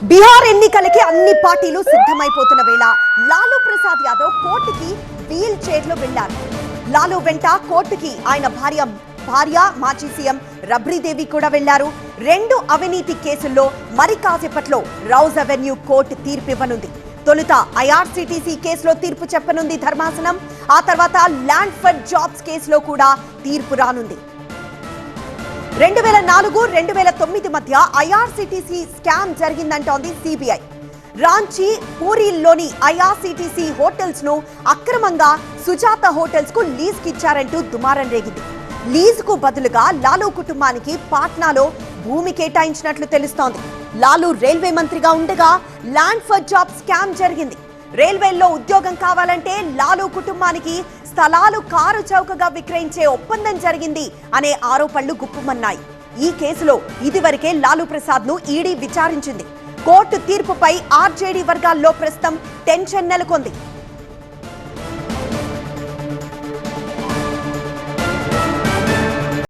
బీహార్ ఎన్నికలకి అన్ని పార్టీలు సిద్ధమైపోతున్న వేళ లాలూ ప్రసాద్ యాదవ్ కోర్టుకి వీల్ చైర్లో వెళ్ళారు లాలూ వెంట కోర్టుకి ఆయన భార్య భార్య మాజీ సీఎం రబ్రీదేవి కూడా వెళ్ళారు రెండు అవినీతి కేసుల్లో మరి కాసేపట్లో రౌజ్ అవెన్యూ కోర్టు తీర్పు ఇవ్వనుంది. తొలుత ఐఆర్సీటీసీ కేసులో తీర్పు చెప్పనుంది ధర్మాసనం. ఆ తర్వాత ల్యాండ్ ఫర్ జాబ్స్ కేసులో కూడా తీర్పు రానుంది. రెండు వేల నాలుగు రెండు వేల తొమ్మిది మధ్య ఐఆర్సీటీసీ స్కామ్ జరిగిందంటోంది సిబిఐ. రాంచీ పూరిల్లోని ఐఆర్సీటీసీ హోటల్స్ను అక్రమంగా సుజాత హోటల్స్కు లీజ్ ఇచ్చారంటూ దుమారం రేగింది. లీజ్కు బదులుగా లాలూ కుటుంబానికి పాట్నాలో భూమి కేటాయించినట్లు తెలుస్తోంది. లాలూ రైల్వే మంత్రిగా ఉండగా ల్యాండ్ ఫర్ జాబ్ స్కామ్ జరిగింది. రైల్వేల్లో ఉద్యోగం కావాలంటే లాలూ కుటుంబానికి స్థలాలు కారు చౌకగా విక్రయించే ఒప్పందం జరిగింది అనే ఆరోపణలు గుప్పుమన్నాయి. ఈ కేసులో ఇదివరకే లాలూ ప్రసాద్ను ఈడీ విచారించింది. కోర్టు తీర్పుపై ఆర్జేడీ వర్గాల్లో ప్రస్తుతం టెన్షన్ నెలకొంది.